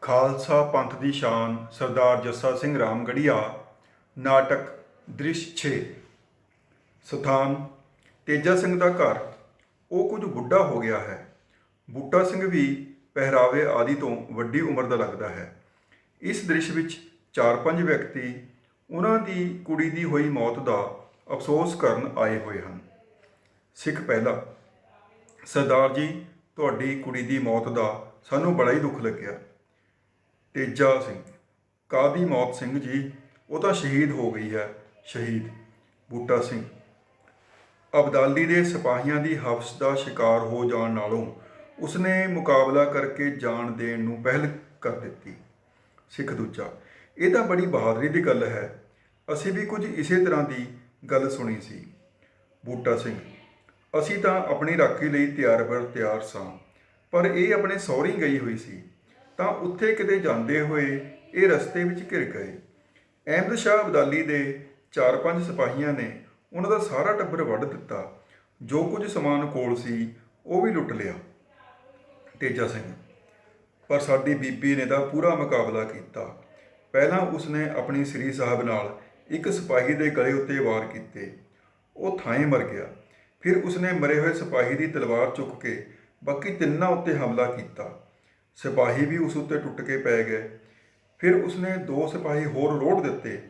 ਖਾਲਸਾ ਪੰਥ ਦੀ ਸ਼ਾਨ, ਸਰਦਾਰ ਜੱਸਾ ਸਿੰਘ ਰਾਮਗੜੀਆ। ਨਾਟਕ ਦ੍ਰਿਸ਼ 6 ਸਥਾਨ, ਤੇਜਾ ਸਿੰਘ ਦਾ ਘਰ। ਉਹ ਕੁਝ ਬੁੱਢਾ ਹੋ ਗਿਆ ਹੈ। ਬੂਟਾ ਸਿੰਘ ਵੀ ਪਹਿਰਾਵੇ ਆਦਿ ਤੋਂ ਵੱਡੀ ਉਮਰ ਦਾ ਲੱਗਦਾ ਹੈ। ਇਸ ਦ੍ਰਿਸ਼ ਵਿੱਚ ਚਾਰ ਪੰਜ ਵਿਅਕਤੀ ਉਹਨਾਂ ਦੀ ਕੁੜੀ ਦੀ ਹੋਈ ਮੌਤ ਦਾ ਅਫਸੋਸ ਕਰਨ ਆਏ ਹੋਏ ਹਨ। ਸਿੱਖ ਪਹਿਲਾ, ਸਰਦਾਰ ਜੀ, ਤੁਹਾਡੀ ਕੁੜੀ ਦੀ ਮੌਤ ਦਾ ਸਾਨੂੰ ਬੜਾ ਹੀ ਦੁੱਖ ਲੱਗਿਆ। ਤੇਜਾ ਸਿੰਘ ਕਾਦੀ ਮੌਤ ਸਿੰਘ ਜੀ, ਉਹ ਤਾਂ ਸ਼ਹੀਦ ਹੋ ਗਈ ਹੈ, ਸ਼ਹੀਦ। ਬੂਟਾ ਸਿੰਘ, ਅਬਦਾਲੀ ਦੇ ਸਿਪਾਹੀਆਂ ਦੀ ਹਵਸ ਦਾ ਸ਼ਿਕਾਰ ਹੋ ਜਾਣ ਨਾਲੋਂ ਉਸਨੇ ਮੁਕਾਬਲਾ ਕਰਕੇ ਜਾਨ ਦੇਣ ਨੂੰ ਪਹਿਲ ਕਰ ਦਿੱਤੀ। ਸਿੱਖ ਦੂਜਾ ਇਹ ਤਾਂ ਬੜੀ ਬਹਾਦਰੀ ਦੀ ਗੱਲ ਹੈ। ਅਸੀਂ ਵੀ ਕੁਝ ਇਸੇ ਤਰ੍ਹਾਂ ਦੀ ਗੱਲ ਸੁਣੀ ਸੀ। ਬੂਟਾ ਸਿੰਘ, ਅਸੀਂ ਤਾਂ ਆਪਣੀ ਰਾਖੀ ਲਈ ਤਿਆਰ ਬਰ ਤਿਆਰ ਸਾਂ, ਪਰ ਇਹ ਆਪਣੇ ਸਹੁਰੀ ਗਈ ਹੋਈ ਸੀ। ਤਾਂ ਉੱਥੇ ਕਿਤੇ ਜਾਂਦੇ ਹੋਏ ਇਹ ਰਸਤੇ ਵਿੱਚ ਘਿਰ ਗਏ। ਅਹਿਮਦ ਸ਼ਾਹ ਅਬਦਾਲੀ ਦੇ ਚਾਰ ਪੰਜ ਸਿਪਾਹੀਆਂ ਨੇ ਉਹਨਾਂ ਦਾ ਸਾਰਾ ਟੱਬਰ ਵੱਢ ਦਿੱਤਾ। ਜੋ ਕੁਝ ਸਮਾਨ ਕੋਲ ਸੀ, ਉਹ ਵੀ ਲੁੱਟ ਲਿਆ। ਤੇਜਾ ਸਿੰਘ, ਪਰ ਸਾਡੀ ਬੀਬੀ ਨੇ ਤਾਂ ਪੂਰਾ ਮੁਕਾਬਲਾ ਕੀਤਾ। ਪਹਿਲਾਂ ਉਸਨੇ ਆਪਣੀ ਸ੍ਰੀ ਸਾਹਿਬ ਨਾਲ ਇੱਕ ਸਿਪਾਹੀ ਦੇ ਗਲੇ ਉੱਤੇ ਵਾਰ ਕੀਤੇ। ਉਹ ਥਾਂ ਮਰ ਗਿਆ। ਫਿਰ ਉਸਨੇ ਮਰੇ ਹੋਏ ਸਿਪਾਹੀ ਦੀ ਤਲਵਾਰ ਚੁੱਕ ਕੇ ਬਾਕੀ ਤਿੰਨਾਂ ਉੱਤੇ ਹਮਲਾ ਕੀਤਾ। ਸਿਪਾਹੀ ਵੀ ਉਸ ਉੱਤੇ ਟੁੱਟ ਕੇ ਪੈ ਗਏ। ਫਿਰ ਉਸਨੇ ਦੋ ਸਿਪਾਹੀ ਹੋਰ ਰੋੜ ਦਿੱਤੇ।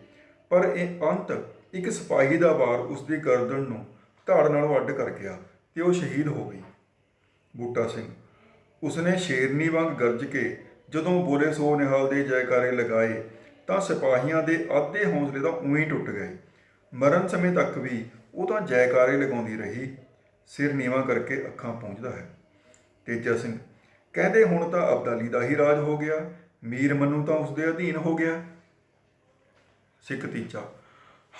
ਪਰ ਇਹ ਅੰਤ ਇੱਕ ਸਿਪਾਹੀ ਦਾ ਵਾਰ ਉਸ ਦੀ ਗਰਦਨ ਨੂੰ ਧੜ ਨਾਲ ਵੱਢ ਕਰ ਗਿਆ ਤੇ ਉਹ ਸ਼ਹੀਦ ਹੋ ਗਈ। ਬੂਟਾ ਸਿੰਘ, ਉਸਨੇ ਸ਼ੇਰਨੀ ਵਾਂਗ ਗਰਜ ਕੇ ਜਦੋਂ ਬੋਲੇ ਸੋ ਨਿਹਾਲ ਦੇ ਜੈਕਾਰੇ ਲਗਾਏ, ਤਾਂ ਸਿਪਾਹੀਆਂ ਦੇ ਅੱਧੇ ਹੌਸਲੇ ਤਾਂ ਉਵੇਂ ਟੁੱਟ ਗਏ। ਮਰਨ ਸਮੇਂ ਤੱਕ ਵੀ ਉਹ ਤਾਂ ਜੈਕਾਰੇ ਲਗਾਉਂਦੀ ਰਹੀ। ਸਿਰ ਨੀਵਾ ਕਰਕੇ ਅੱਖਾਂ ਪੂੰਝਦਾ ਹੈ। ਤੇਜਾ ਸਿੰਘ ਕਹਿੰਦੇ ਹੁਣ ਤਾਂ ਅਬਦਾਲੀ ਦਾ ਹੀ ਰਾਜ ਹੋ ਗਿਆ। ਮੀਰ ਮਨੂ ਤਾਂ ਉਸਦੇ ਅਧੀਨ ਹੋ ਗਿਆ। ਸਿੱਖ ਤੀਜਾ,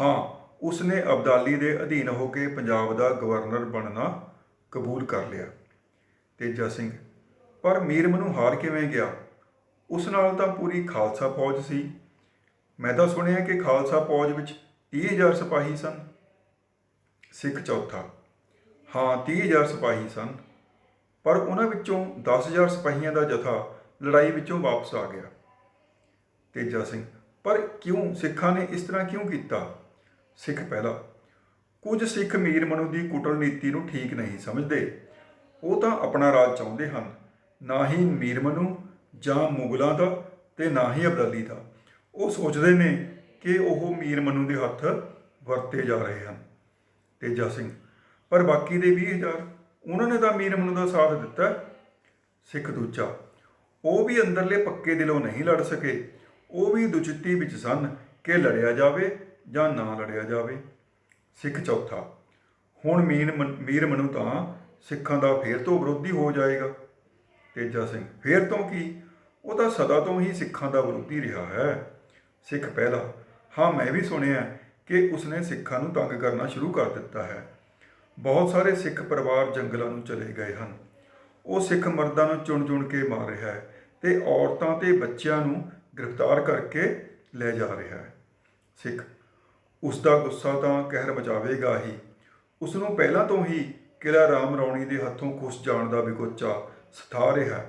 ਹਾਂ, ਉਸਨੇ ਅਬਦਾਲੀ ਦੇ ਅਧੀਨ ਹੋ ਕੇ ਪੰਜਾਬ ਦਾ ਗਵਰਨਰ ਬਣਨਾ ਕਬੂਲ ਕਰ ਲਿਆ। ਤੇਜਾ ਸਿੰਘ, ਪਰ ਮੀਰ ਮਨੂ ਹਾਰ ਕਿਵੇਂ ਗਿਆ? ਉਸ ਨਾਲ ਤਾਂ ਪੂਰੀ ਖਾਲਸਾ ਫੌਜ ਸੀ। ਮੈਂ ਤਾਂ ਸੁਣਿਆ ਕਿ ਖਾਲਸਾ ਫੌਜ ਵਿੱਚ 30000 ਸਿਪਾਹੀ ਸਨ। ਸਿੱਖ ਚੌਥਾ। ਹਾਂ 30000 ਸਿਪਾਹੀ ਸਨ। ਪਰ ਉਹਨਾਂ ਵਿੱਚੋਂ 10000 ਸਿਪਾਹੀਆਂ ਦਾ ਜਥਾ ਲੜਾਈ ਵਿੱਚੋਂ ਵਾਪਸ ਆ ਗਿਆ। ਤੇਜਾ ਸਿੰਘ, ਪਰ ਕਿਉਂ ਸਿੱਖਾਂ ਨੇ ਇਸ ਤਰ੍ਹਾਂ ਕਿਉਂ ਕੀਤਾ? ਸਿੱਖ ਪਹਿਲਾ। ਕੁਝ ਸਿੱਖ ਮੀਰ ਮਨੂ ਦੀ ਕੁਟਲਨੀਤੀ ਨੂੰ ਠੀਕ ਨਹੀਂ ਸਮਝਦੇ। ਉਹ ਤਾਂ ਆਪਣਾ ਰਾਜ ਚਾਹੁੰਦੇ ਹਨ। ਨਾ ਹੀ ਮੀਰ ਮਨੂ ਜਾਂ ਮੁਗਲਾਂ ਦਾ ਤੇ ਨਾ ਹੀ ਅਬਦਾਲੀ ਦਾ। ਉਹ ਸੋਚਦੇ ਨੇ ਕਿ ਉਹ ਮੀਰ ਮਨੂ ਦੇ ਹੱਥ ਵਰਤੇ ਜਾ ਰਹੇ ਹਨ। ਤੇਜਾ ਸਿੰਘ, ਪਰ ਬਾਕੀ ਦੇ 20000 ਉਹਨਾਂ ਨੇ ਤਾਂ ਮੀਰ ਮਨੂ ਦਾ ਸਾਥ ਦਿੱਤਾ। ਸਿੱਖ ਦੂਜਾ, ਉਹ ਵੀ ਅੰਦਰਲੇ ਪੱਕੇ ਦਿਲੋਂ ਨਹੀਂ ਲੜ ਸਕੇ। ਉਹ ਵੀ ਦੁਚਿੱਤੀ ਵਿੱਚ ਸਨ ਕਿ ਲੜਿਆ ਜਾਵੇ ਜਾਂ ਨਾ ਲੜਿਆ ਜਾਵੇ। ਸਿੱਖ ਚੌਥਾ, ਹੁਣ ਮੀਰ ਮਨ- ਮੀਰ ਮਨੂ ਤਾਂ ਸਿੱਖਾਂ ਦਾ ਫੇਰ ਤੋਂ ਵਿਰੋਧੀ ਹੋ ਜਾਏਗਾ। ਤੇਜਾ ਸਿੰਘ। ਫੇਰ ਤੋਂ ਕੀ? ਉਹ ਤਾਂ ਸਦਾ ਤੋਂ ਹੀ ਸਿੱਖਾਂ ਦਾ ਵਿਰੋਧੀ ਰਿਹਾ ਹੈ। ਸਿੱਖ ਪਹਿਲਾ। ਹਾਂ, ਮੈਂ ਵੀ ਸੁਣਿਆ ਕਿ ਉਸਨੇ ਸਿੱਖਾਂ ਨੂੰ ਤੰਗ ਕਰਨਾ ਸ਼ੁਰੂ ਕਰ ਦਿੱਤਾ ਹੈ। ਬਹੁਤ ਸਾਰੇ ਸਿੱਖ ਪਰਿਵਾਰ ਜੰਗਲਾਂ ਨੂੰ ਚਲੇ ਗਏ ਹਨ। ਉਹ ਸਿੱਖ ਮਰਦਾਂ ਨੂੰ ਚੁਣ-ਚੁਣ ਕੇ ਮਾਰ ਰਿਹਾ ਹੈ ਤੇ ਔਰਤਾਂ ਤੇ ਬੱਚਿਆਂ ਨੂੰ ਗ੍ਰਿਫਤਾਰ ਕਰਕੇ ਲੈ ਜਾ ਰਿਹਾ ਹੈ। ਸਿੱਖ। ਉਸ ਦਾ ਗੁੱਸਾ ਤਾਂ ਕਹਿਰ ਮਚਾਵੇਗਾ ਹੀ। ਉਸ ਨੂੰ ਪਹਿਲਾਂ ਤੋਂ ਹੀ ਕਿਲਾ ਰਾਮ ਰੌਣੀ ਦੇ ਹੱਥੋਂ ਖੁਸ਼ ਜਾਣ ਦਾ ਵਿਗੋਚਾ ਸਥਾ ਰਿਹਾ।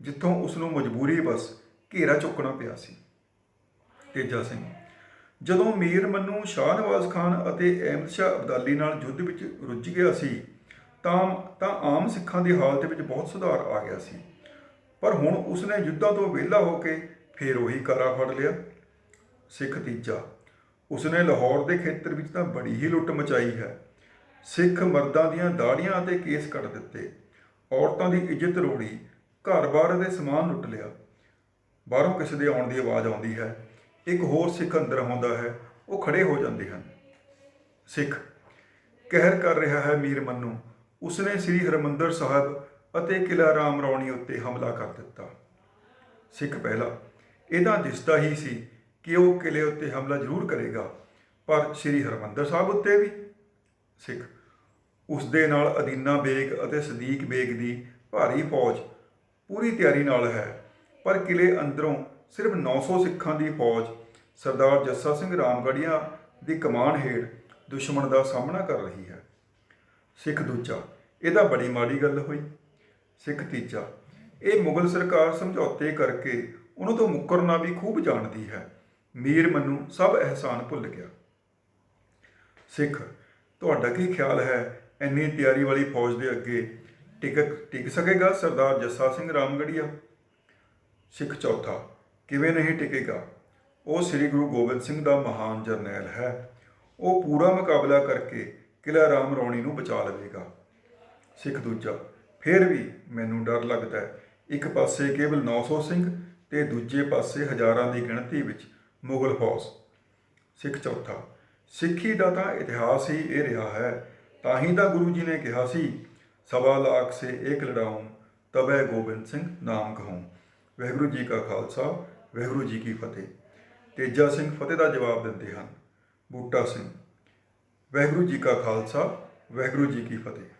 ਜਿੱਥੋਂ ਉਸ ਨੂੰ ਮਜਬੂਰੀ ਬਸ ਘੇਰਾ ਚੁੱਕਣਾ ਪਿਆ ਸੀ। ਤੇਜਾ ਸਿੰਘ, ਜਦੋਂ ਮੀਰ ਮੰਨੂ ਸ਼ਾਹ ਨਵਾਜ਼ ਖਾਨ ਅਤੇ ਅਹਿਮਦ ਸ਼ਾਹ ਅਬਦਾਲੀ ਨਾਲ ਯੁੱਧ ਵਿੱਚ ਰੁੱਝ ਗਿਆ ਸੀ, ਤਾਂ ਤਾਂ ਆਮ ਸਿੱਖਾਂ ਦੀ ਹਾਲਤ ਵਿੱਚ ਬਹੁਤ ਸੁਧਾਰ ਆ ਗਿਆ ਸੀ। ਪਰ ਹੁਣ ਉਸਨੇ ਯੁੱਧਾਂ ਤੋਂ ਵਿਹਲਾ ਹੋ ਕੇ ਫੇਰ ਉਹੀ ਕਾਰਾ ਫੜ ਲਿਆ। ਸਿੱਖ ਤੀਜਾ, ਉਸਨੇ ਲਾਹੌਰ ਦੇ ਖੇਤਰ ਵਿੱਚ ਤਾਂ ਬੜੀ ਹੀ ਲੁੱਟ ਮਚਾਈ ਹੈ। ਸਿੱਖ ਮਰਦਾਂ ਦੀਆਂ ਦਾੜੀਆਂ ਅਤੇ ਕੇਸ ਕੱਟ ਦਿੱਤੇ। ਔਰਤਾਂ ਦੀ ਇੱਜ਼ਤ ਰੋੜੀ ਘਰ-ਬਾਰ ਦੇ ਸਮਾਨ ਲੁੱਟ ਲਿਆ। ਬਾਹਰੋਂ ਕਿਸੇ ਦੇ ਆਉਣ ਦੀ ਆਵਾਜ਼ ਆਉਂਦੀ ਹੈ। ਇੱਕ ਹੋਰ ਸਿੱਖ ਅੰਦਰ ਆਉਂਦਾ ਹੈ। ਉਹ ਖੜੇ ਹੋ ਜਾਂਦੇ ਹਨ। ਸਿੱਖ, ਕਹਿਰ ਕਰ ਰਿਹਾ ਹੈ ਮੀਰ ਮੰਨੂ। ਉਸਨੇ ਸ੍ਰੀ ਹਰਮੰਦਰ ਸਾਹਿਬ ਅਤੇ ਕਿਲਾ ਰਾਮ ਰੌਣੀ ਉੱਤੇ ਹਮਲਾ ਕਰ ਦਿੱਤਾ। ਸਿੱਖ ਪਹਿਲਾ ਇਹਦਾ ਦਿਸਦਾ ਹੀ ਸੀ ਕਿ ਉਹ ਕਿਲੇ ਉੱਤੇ ਹਮਲਾ ਜ਼ਰੂਰ ਕਰੇਗਾ, ਪਰ ਸ੍ਰੀ ਹਰਮੰਦਰ ਸਾਹਿਬ ਉੱਤੇ ਵੀ। ਸਿੱਖ ਉਸ ਦੇ ਨਾਲ ਅਦੀਨਾ ਬੇਗ ਅਤੇ ਸਦੀਕ ਬੇਗ ਦੀ ਭਾਰੀ ਫੌਜ ਪੂਰੀ ਤਿਆਰੀ ਨਾਲ ਹੈ। ਪਰ ਕਿਲੇ ਅੰਦਰੋਂ ਸਿਰਫ 900 ਸਿੱਖਾਂ ਦੀ ਫੌਜ ਸਰਦਾਰ ਜੱਸਾ ਸਿੰਘ ਰਾਮਗੜੀਆ ਦੀ ਕਮਾਨ ਹੇਠ ਦੁਸ਼ਮਣ ਦਾ ਸਾਹਮਣਾ ਕਰ ਰਹੀ ਹੈ। ਸਿੱਖ ਦੂਜਾ, ਇਹ ਤਾਂ ਬੜੀ ਮਾੜੀ ਗੱਲ ਹੋਈ। ਸਿੱਖ ਤੀਜਾ, ਇਹ ਮੁਗਲ ਸਰਕਾਰ ਸਮਝੌਤੇ ਕਰਕੇ ਉਹਨਾਂ ਤੋਂ ਮੁੱਕਰਨਾ ਵੀ ਖੂਬ ਜਾਣਦੀ ਹੈ। ਮੀਰ ਮੈਨੂੰ ਸਭ ਅਹਿਸਾਨ ਭੁੱਲ ਗਿਆ। ਸਿੱਖ, ਤੁਹਾਡਾ ਕੀ ਖਿਆਲ ਹੈ ਇੰਨੀ ਤਿਆਰੀ ਵਾਲੀ ਫੌਜ ਦੇ ਅੱਗੇ ਟਿਕ ਟਿਕ ਸਕੇਗਾ ਸਰਦਾਰ ਜੱਸਾ ਸਿੰਘ ਰਾਮਗੜੀਆ? ਸਿੱਖ ਚੌਥਾ, ਕਿਵੇਂ ਨਹੀਂ ਟਿਕੇਗਾ? ਉਹ ਸ੍ਰੀ ਗੁਰੂ ਗੋਬਿੰਦ ਸਿੰਘ ਦਾ ਮਹਾਨ ਜਰਨੈਲ ਹੈ। ਉਹ ਪੂਰਾ ਮੁਕਾਬਲਾ ਕਰਕੇ ਕਿਲ੍ਹਾ ਰਾਮ ਰੌਣੀ ਨੂੰ ਬਚਾ ਲਵੇਗਾ। ਸਿੱਖ ਦੂਜਾ, ਫਿਰ ਵੀ ਮੈਨੂੰ ਡਰ ਲੱਗਦਾ ਹੈ। ਇੱਕ ਪਾਸੇ ਕੇਵਲ 900 ਸਿੰਘ ਤੇ ਦੂਜੇ ਪਾਸੇ ਹਜ਼ਾਰਾਂ ਦੀ ਗਿਣਤੀ ਵਿੱਚ ਮੁਗਲ ਫੌਜ। ਸਿੱਖ ਚੌਥਾ, ਸਿੱਖੀ ਦਾ ਤਾਂ ਇਤਿਹਾਸ ਹੀ ਇਹ ਰਿਹਾ ਹੈ ਤਾਂ ਹੀ ਤਾਂ ਗੁਰੂ ਜੀ ਨੇ ਕਿਹਾ ਸੀ, ਸਵਾ ਲਾਖ ਸੇ ਏਕ ਲੜਾਉਂ ਤਬੈ ਗੋਬਿੰਦ ਸਿੰਘ ਨਾਮ ਕਹੂੰ। ਵਾਹਿਗੁਰੂ ਜੀ ਕਾ ਖਾਲਸਾ ਵਾਹਿਗੁਰੂ ਜੀ ਕੀ ਫਤਿਹ। ਤੇਜਾ ਸਿੰਘ ਫਤਿਹ ਦਾ ਜਵਾਬ ਦਿੰਦੇ ਹਨ। ਬੂਟਾ ਸਿੰਘ ਵਾਹਿਗੁਰੂ ਜੀ ਕਾ ਖਾਲਸਾ ਵਾਹਿਗੁਰੂ ਜੀ ਕੀ ਫਤਿਹ।